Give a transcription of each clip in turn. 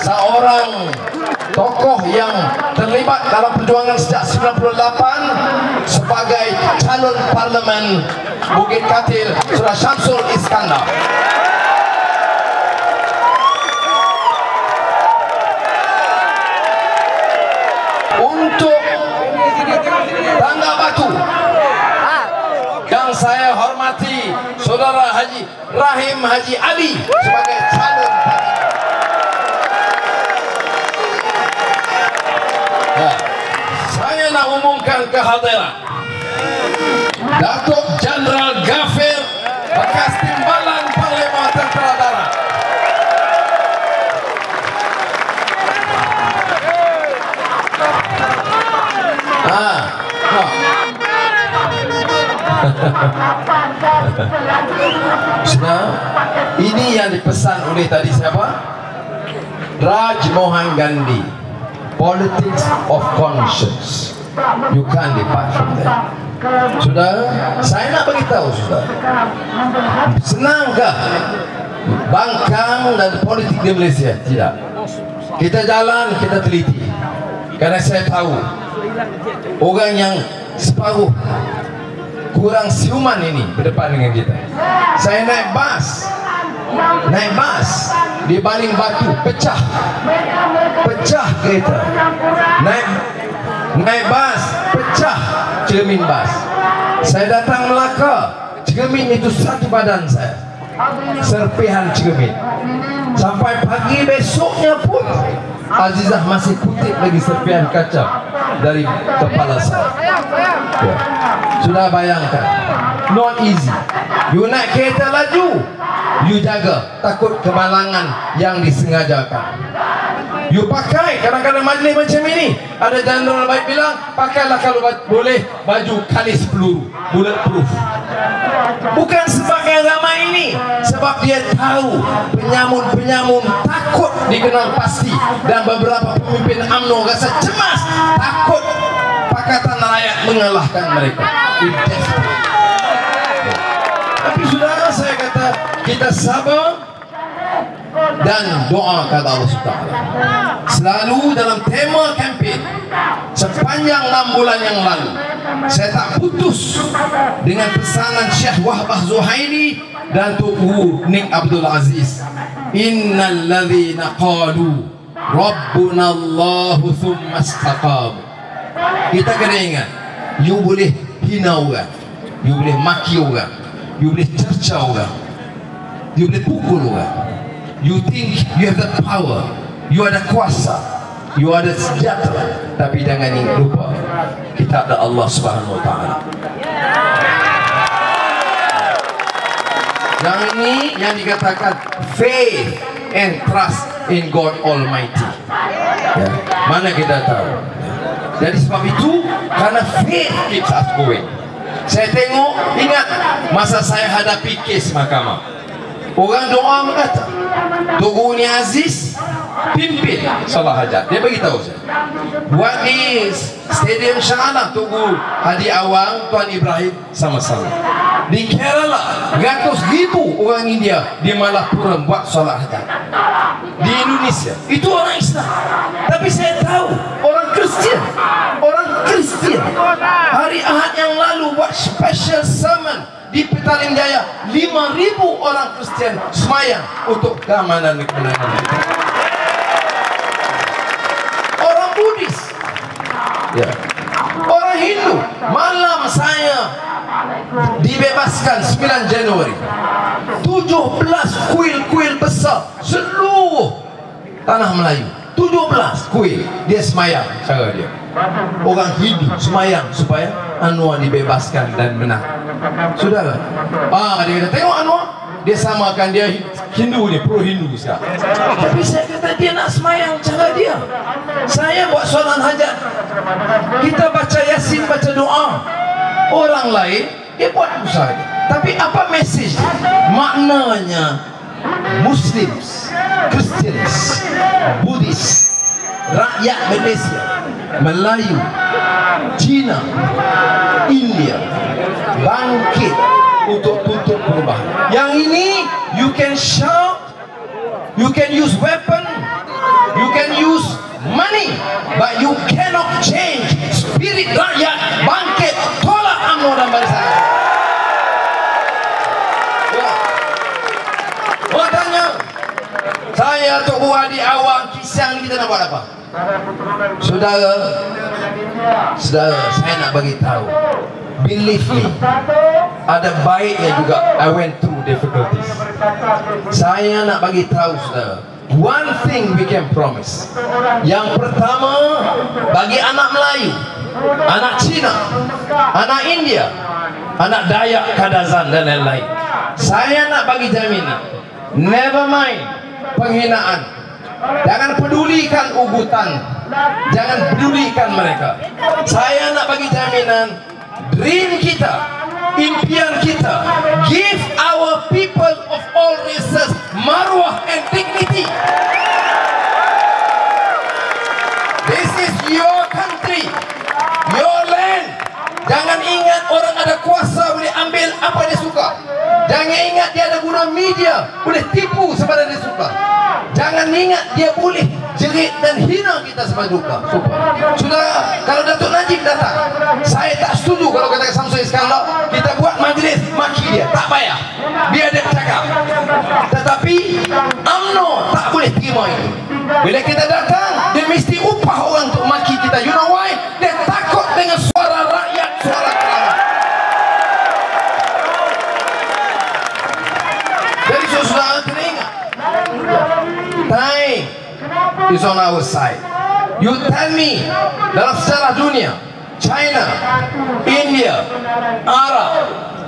seorang tokoh yang terlibat dalam perjuangan sejak 98 sebagai calon parlimen Bukit Katil Surah Syamsul Iskandar. Untuk Tangga Batu yang saya hormati Saudara Haji Rahim Haji Ali sebagai calon parlimen. Saya nak umumkan kehadiran Datuk Jeneral Gafir bekas timbalan Panglima Tentera Darat. Ah, ha. Sudah, ini yang dipesan oleh tadi siapa? Raj Mohan Gandhi. Politics of conscience. You can't depart from that. Sudah, saya nak beritahu sudah. Senangkah bangkang dan politik di Malaysia? Tidak. Kita jalan, kita teliti. Karena saya tahu orang yang separuh kurang siuman ini berdepan dengan kita. Saya naik bas, naik bas di baling batu pecah, pecah kereta. Naik naik bas pecah cermin bas. Saya datang Melaka, cermin itu satu badan saya. Serpihan cermin. Sampai pagi besoknya pun Azizah masih kutip lagi serpihan kaca dari kepala saya. Ya. Sudah bayangkan, not easy. You naik kereta laju, you jaga takut kemalangan yang disengajakan. You pakai kadang-kadang majlis macam ini. Ada general baik bilang Pakailah kalau boleh baju kalis peluru Bulletproof Bukan sebagai ramai ini Sebab dia tahu Penyamun-penyamun takut dikenal pasti Dan beberapa pemimpin UMNO rasa cemas Takut Pakatan Rakyat mengalahkan mereka. Tapi saudara saya kata Kita sabar dan doa kepada Allah SWT selalu dalam tema kempen sepanjang 6 bulan yang lalu saya tak putus dengan pesanan Syekh Wahbah Zuhairi dan Tuku Nik Abdul Aziz. Innal ladhina qalu rabbuna Allahu thumma istaqam kita kena ingat you boleh hina orang you boleh maki orang you boleh cerca orang you boleh pukul orang. You think you have the power. You ada kuasa. You ada senjata Tapi jangan ingin lupa Kita ada Allah subhanahu wa ta'ala. Yang ini yang dikatakan Faith and trust in God Almighty. Ya. Mana kita tahu? Jadi sebab itu Karena faith keeps us going. Saya tengok Ingat Masa saya hadapi kes mahkamah Orang doa mengata Tugu ni Aziz Pimpin. Salah hajat Dia beritahu saya Buat di Stadium Shah Alam Tugu Hadi Awang Tuan Ibrahim Sama-sama. Di Kerala Ratus ribu orang India Di Malappuram Buat salat hajat Di Indonesia Itu orang Islam. Tapi saya tahu Orang Kristian Orang Kristian Hari Ahad yang lalu Buat special sermon di Petaling Jaya 5,000 orang Kristian semayang untuk keamanan kemenangan. Orang Buddhis ya. orang Hindu malam saya dibebaskan 9 Januari. 17 kuil-kuil besar seluruh tanah Melayu. 17 kuil dia semayang cara dia. Orang Hindu semayang supaya Anwar dibebaskan dan menang. Sudah ah dia kata tengok Anwar dia samakan dia Hindu ni pro Hindu sekarang tapi saya kata dia nak semayang cara dia. Saya buat soalan hajat. Kita baca yasin baca doa. Orang lain dia buat usaha tapi apa mesej? Maknanya Muslims Christians Buddhis rakyat Malaysia Melayu Cina India bangkit untuk tuntut perubahan yang ini you can shout you can use weapon can use money, but you cannot change spirit rakyat bangkit tolak UMNO dan barisan. Ya. Oh tanya, saya Tok Buah di awal kisah kita nak buat apa? Saudara, saudara, saya nak bagi tahu. Believe me, ada baiknya juga. I went through difficulties. Saya nak bagi tahu saudara. One thing we can promise. Yang pertama, bagi anak Melayu, anak Cina, anak India, anak Dayak, Kadazan dan lain-lain. Saya nak bagi jaminan. Never mind penghinaan. Jangan pedulikan ugutan. Jangan pedulikan mereka. Saya nak bagi jaminan dream kita, impian kita, give our people of all races marwah and dignity. This is your country, your land. Jangan ingat orang ada kuasa boleh ambil apa dia suka. Jangan ingat dia ada guna media boleh tipu sepada dia suka. Jangan ingat dia boleh jerit dan hina kita sepaduka. Sudah kalau Datuk Najib datang, saya tak setuju kalau kata Samsung Iskandar kita buat majlis maki dia, tak payah. Biar dia cakap. Tetapi UMNO tak boleh terima itu. Bila kita datang, dia mesti upah orang untuk maki kita. You know why? Is on our side. You tell me dalam sejarah dunia, China, India, Arab,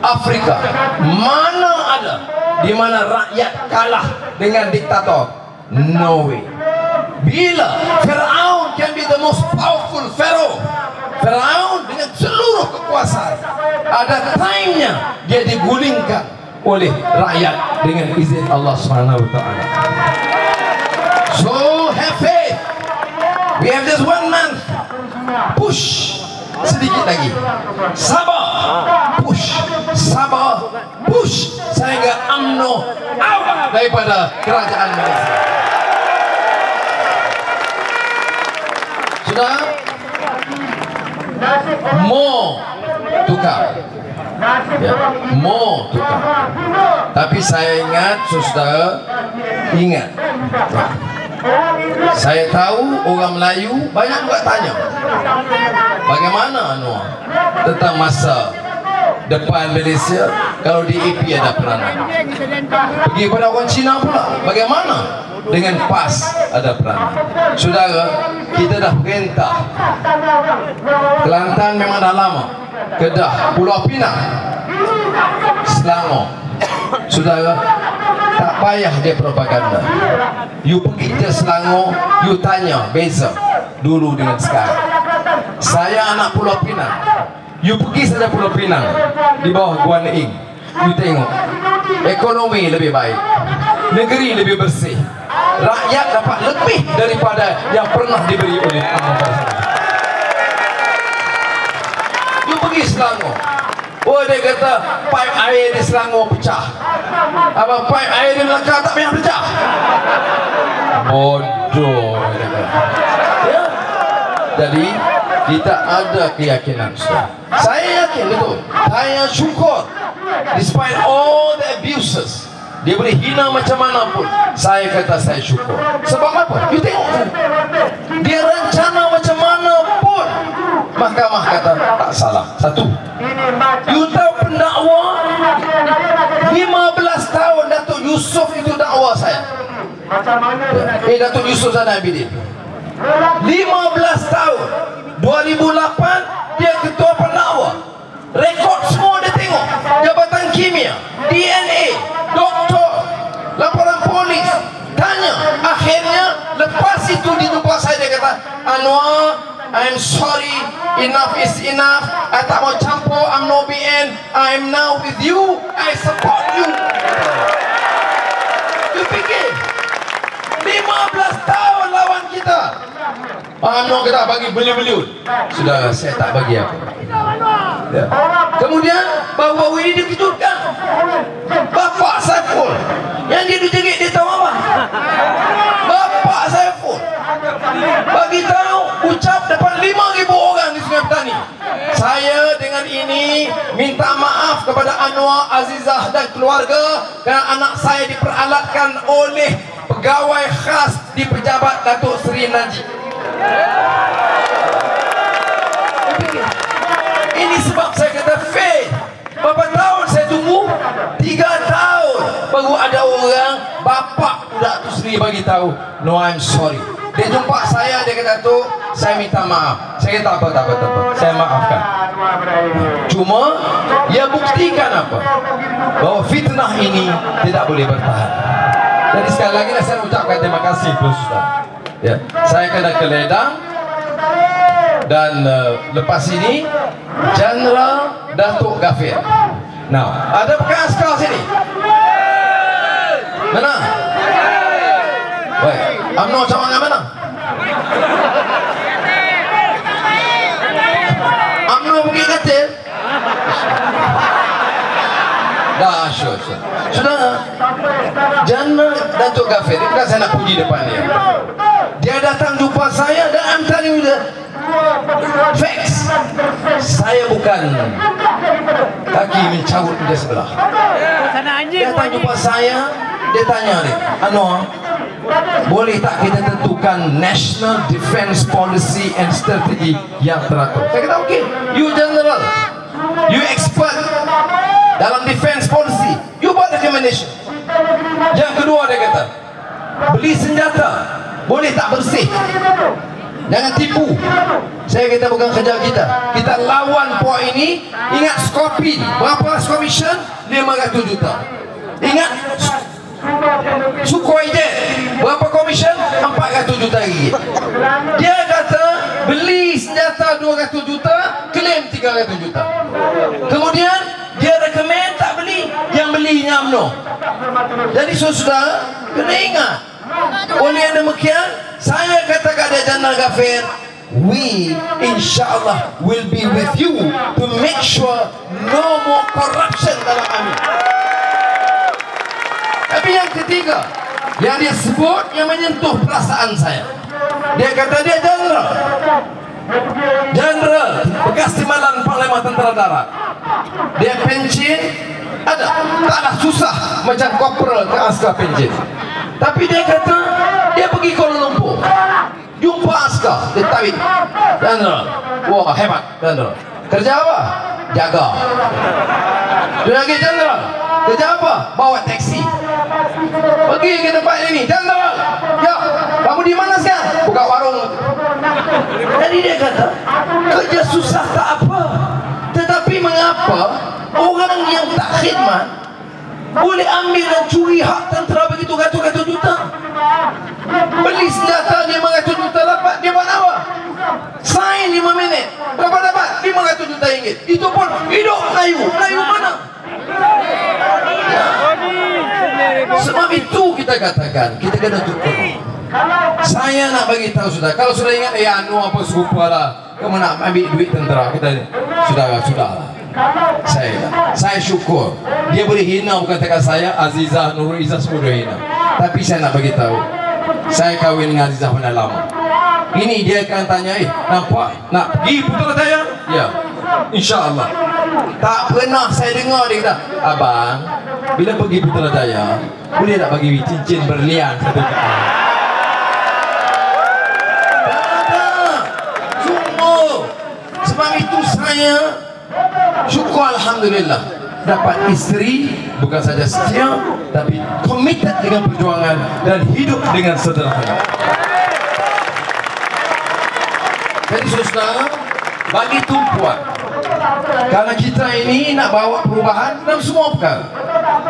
Afrika, mana ada di mana rakyat kalah dengan diktator? No way. Bila Firaun can be the most powerful pharaoh. Firaun dengan seluruh kekuasaan. Ada time-nya dia digulingkan oleh rakyat dengan izin Allah Subhanahu wa taala. So have faith. We have just one month. Push sedikit lagi. Sabar. Push. Sabar. Push sehingga UMNO out daripada kerajaan Malaysia. Sudah? More tukar. Ya, more tukar. Tapi saya ingat, saudara, ingat. Ya. Saya tahu orang Melayu banyak juga tanya. Bagaimana Anwar Tentang masa Depan Malaysia Kalau di EP ada peranan? Pergi pada orang Cina pula. Bagaimana Dengan PAS ada peranan? Saudara Kita dah perintah. Kelantan memang dah lama. Kedah Pulau Pinang. Selangor. Saudara payah dia propaganda. You pergi ke Selangor you tanya beza dulu dengan sekarang. Saya anak Pulau Pinang. You pergi saja Pulau Pinang di bawah Guan Ing you tengok ekonomi lebih baik negeri lebih bersih rakyat dapat lebih daripada yang pernah diberi oleh Allah you pergi Selangor Oh dia kata pipe air di Selangor pecah. Apa pipe air di Melaka tak payah pecah? Bodoh. Ya. Jadi kita ada keyakinan. Saya yakin betul. Saya syukur despite all the abuses dia boleh hina macam mana pun saya kata saya syukur sebab apa? you tengok dia rencana macam mana pun mahkamah kata tak salah satu you eh Datuk Yusof sana Abidin 15 tahun. 2008 dia ketua pendakwa rekod semua dia tengok. Jabatan kimia DNA doktor laporan polis. Tanya. Akhirnya lepas itu di depan saya dia kata Anwar I'm sorry. Enough is enough. I tak mau campur. I'm no BN I'm now with you. I support you. You fikir 15 tahun lawan kita. UMNO kita bagi beli-beli. Sudah saya tak bagi apa. Ya. Kemudian baru-baru ini dikejutkan. Bapak Saiful Yang dia dijerit dia tahu apa? Bapak Saiful bagi tahu ucap depan 5000 orang di Sungai Petani. Saya dengan ini minta maaf kepada Anwar Azizah dan keluarga kerana anak saya diperalatkan oleh pegawai khas di pejabat Datuk Seri Najib. Ini sebab saya kata faith. Berapa tahun saya tunggu? Tiga tahun. Baru ada orang bapak budak tu sendiri bagi tahu. No I'm sorry. Dia jumpa saya dia kata tu saya minta maaf. Saya kata apa tak apa tak apa. Saya maafkan. Cuma ia buktikan apa? Bahawa fitnah ini tidak boleh bertahan jadi sekali lagi saya ucapkan terima kasih Tuan ya. Saya kena ke ledang. Dan uh, lepas ini General Datuk Gafir Now, ada bekas askar sini? Mana? Baik, UMNO cawangan mana? UMNO pergi katil? Dah, sure, sure. Sudah, General Datuk Gafir, ini saya nak puji depan dia. Dia datang jumpa saya dan I'm telling you. Saya bukan kaki mencabut dia sebelah. Dia datang jumpa saya, dia tanya ni, Anwar, boleh tak kita tentukan National Defence Policy and Strategy yang teratur? Saya kata, okay, you general, you expert dalam defence beli senjata, boleh tak bersih? Jangan tipu. Saya kata bukan kerja kita. Kita lawan puak ini. Ingat Scorpion. Berapa Scorpion? 500 juta. Ingat Sukhoi Jet. Berapa komisen? 400 juta ringgit. Dia kata beli senjata 200 juta, klaim 300 juta. Kemudian dia recommend tak beli, yang beli UMNO. Jadi saudara, kena ingat. Oleh demikian, saya kata kepada General Gafir, we insyaAllah will be with you to make sure no more corruption dalam AMI. Tapi yang ketiga, yang dia sebut yang menyentuh perasaan saya. Dia kata dia general. General bekas timbalan Parlimen Tentera Darat. Dia pencin ada. Taklah susah macam korporal ke askar pencin. Tapi dia kata dia pergi Kuala Lumpur. Jumpa askar, dia tarik. General. Wah, hebat, general. Kerja apa? Jaga. Dia lagi general. Kerja apa? Bawa taksi. Pergi ke tempat ini. General. Ya, kamu di mana sekarang? Buka warung. Jadi dia kata, kerja susah tak apa. Tetapi mengapa orang yang tak khidmat boleh ambil dan curi hak tentera begitu ratus-ratus juta? Beli senjata 500 juta dapat dia buat apa? Sign 5 minit. Berapa dapat? 500 juta ringgit. Itu pun hidup Melayu. Melayu mana? Sebab itu kita katakan kita kena tutup saya nak bagi tahu sudah kalau sudah ingat ya anu apa serupa lah. Kamu nak ambil duit tentera kita sudah sudah lah saya saya syukur. Dia boleh hina bukan katakan saya Azizah Nurul Izzah semua dia hina. Tapi saya nak bagi tahu saya kahwin dengan Azizah pada lama. Ini dia akan tanya eh nampak? Nak pergi Putrajaya ya. insyaAllah. Tak pernah saya dengar dia kata abang bila pergi Putrajaya boleh tak bagi cincin berlian satu kali sebab itu saya syukur Alhamdulillah. Dapat isteri bukan saja setia tapi komited dengan perjuangan dan hidup dengan sederhana. Jadi saudara bagi tumpuan kerana kita ini nak bawa perubahan dalam semua perkara.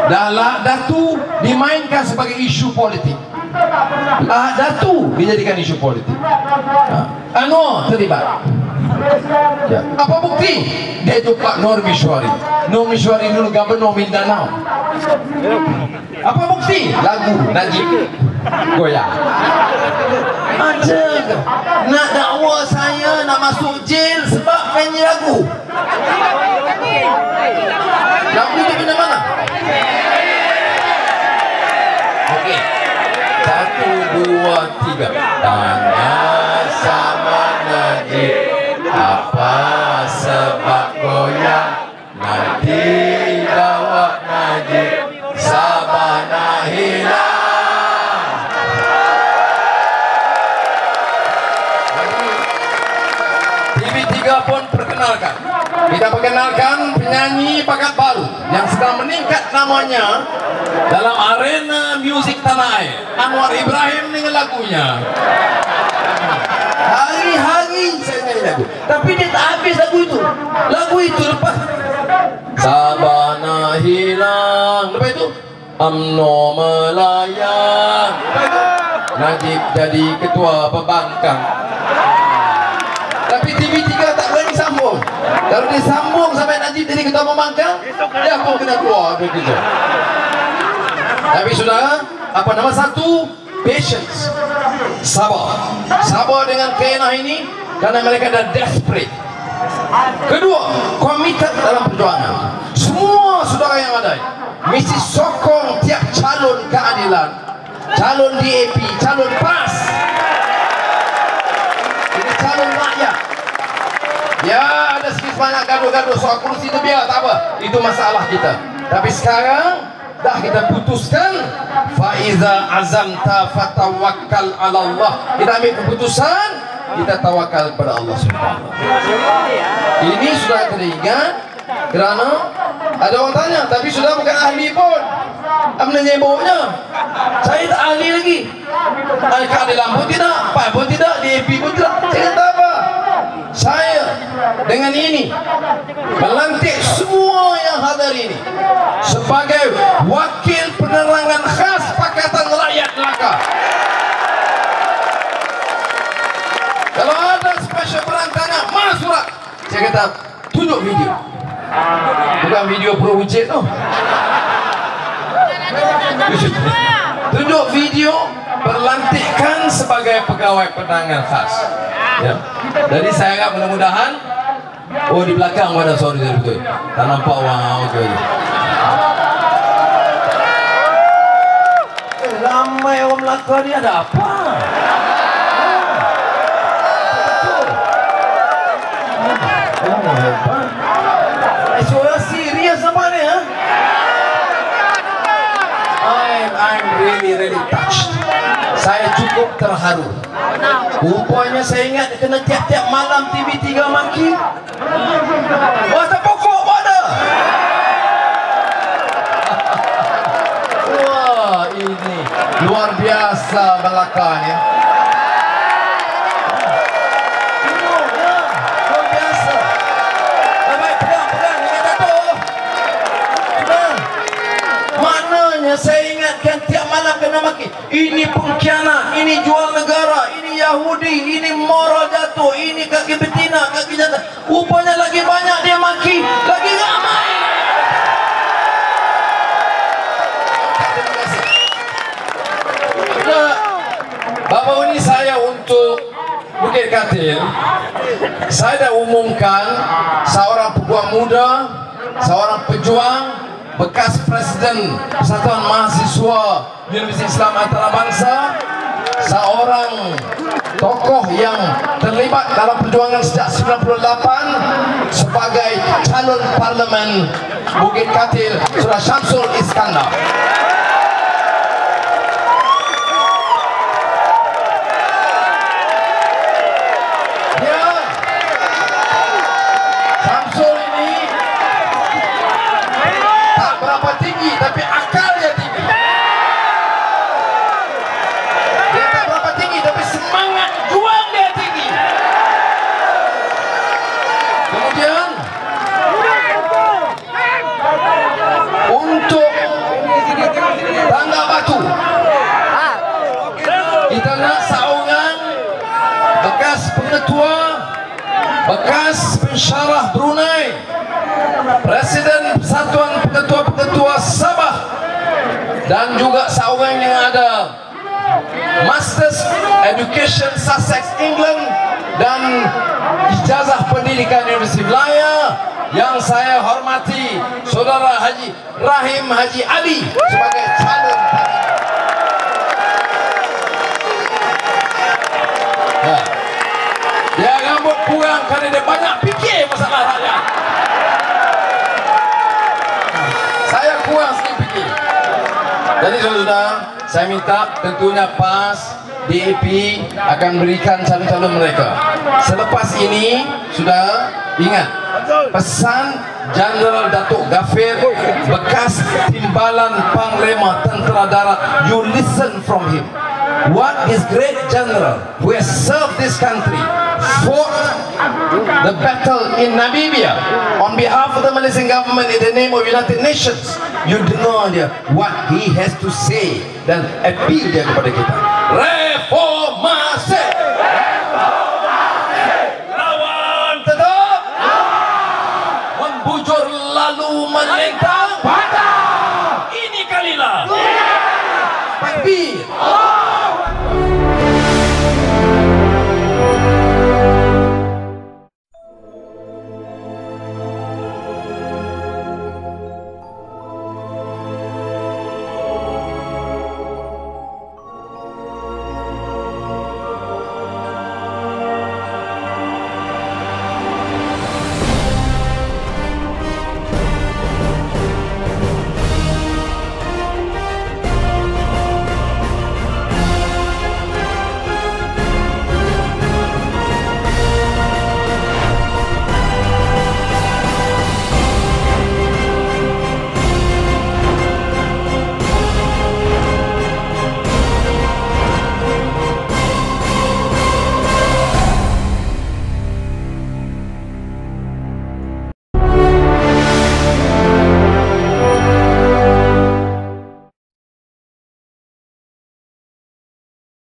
Dah datu dimainkan sebagai isu politik. Lah datu dijadikan isu politik. Ha. Anwar terlibat Ya. Apa bukti? Dia jumpa Nur Mishwari. Nur Mishwari dulu gubernur Mindanao. Apa bukti? Lagu Najib Goyang. Ada Nak dakwa saya nak masuk jail sebab nyanyi lagu. Lagu tu benda mana? Okey. Satu, dua, tiga. Tanya Najib Apa sebab goyang? Nanti jawab Najib. Sabana hilang TV3 pun perkenalkan. Kita perkenalkan penyanyi bakat baru yang sedang meningkat namanya dalam arena muzik tanah air. Anwar Ibrahim dengan lagunya hari-hari saya nyanyi lagu. Tapi dia tak habis lagu itu. Lagu itu lepas. Sabana hilang lepas itu Amno melayang. Najib jadi ketua pembangkang. Tapi TV3 tak berani sambung. Kalau dia sambung sampai Najib jadi ketua pembangkang dia pun kena keluar begitu tapi saudara apa nama satu? Patience sabar. Sabar dengan kenah ini kerana mereka dah desperate. Kedua komited dalam perjuangan. Semua saudara yang ada mesti sokong tiap calon keadilan calon DAP calon PAS. Ini calon rakyat. Ya ada sedikit banyak gaduh-gaduh soal kursi itu biar tak apa. Itu masalah kita. Tapi sekarang dah kita putuskan. Faiza azamta fatawakkal ala Allah. Kita ambil keputusan kita tawakal kepada Allah Subhanahu ini sudah kena ingat. Kerana ada orang tanya tapi sudah bukan ahli pun. Apa menyebutnya saya tak ahli lagi. Keadilan pun tidak? PAI pun tidak DAP pun tidak. Saya kata apa. Saya dengan ini melantik semua yang hadir ini sebagai wakil penerangan khas Pakatan Rakyat Melaka. Kalau ada special perang tanya mana surat. Saya kata tunjuk video. Bukan video pro wujud tu. Tunjuk video berlantikan sebagai pegawai penangan khas. Ya. jadi saya harap mudah-mudahan oh di belakang ada sorry sorry betul tak nampak orang okey okey eh, ramai orang Melaka ni ada apa Oh, hebat. Eh, suara serius apa ni, ha? I'm, I'm really, really touched. Saya cukup terharu. Rupanya saya ingat kena tiap-tiap malam TV3 maki. Masa pokok pun ada. Wah, ini luar biasa Melaka ni. ya. Ini pengkhianat, ini Katil Saya dah umumkan Seorang peguam muda Seorang pejuang Bekas Presiden Persatuan Mahasiswa Universiti Islam Antarabangsa Seorang tokoh yang terlibat dalam perjuangan sejak 98 Sebagai calon parlimen Bukit Katil Surah Syamsul Iskandar Ya. Samsul ini tak berapa tinggi tapi akalnya tinggi. Dia tak berapa tinggi tapi semangat juang dia tinggi. Kemudian untuk tangga batu kita nak saungan bekas pengetua bekas pensyarah Brunei Presiden Persatuan Pengetua-Pengetua Sabah dan juga saungan yang ada Masters Education Sussex England dan ijazah pendidikan Universiti Melaya yang saya hormati Saudara Haji Rahim Haji Ali sebagai calon. Ya. Dia rambut banyak fikir masalah rakyat saya kurang sikit fikir jadi saudara saya minta tentunya PAS DAP akan berikan calon-calon mereka. Selepas ini sudah ingat pesan General Datuk Gafir bekas timbalan Panglima Tentera Darat you listen from him. What is great general who has served this country fought the battle in Namibia on behalf of the Malaysian government in the name of United Nations you dengar dia what he has to say dan appeal dia kepada kita Reformação!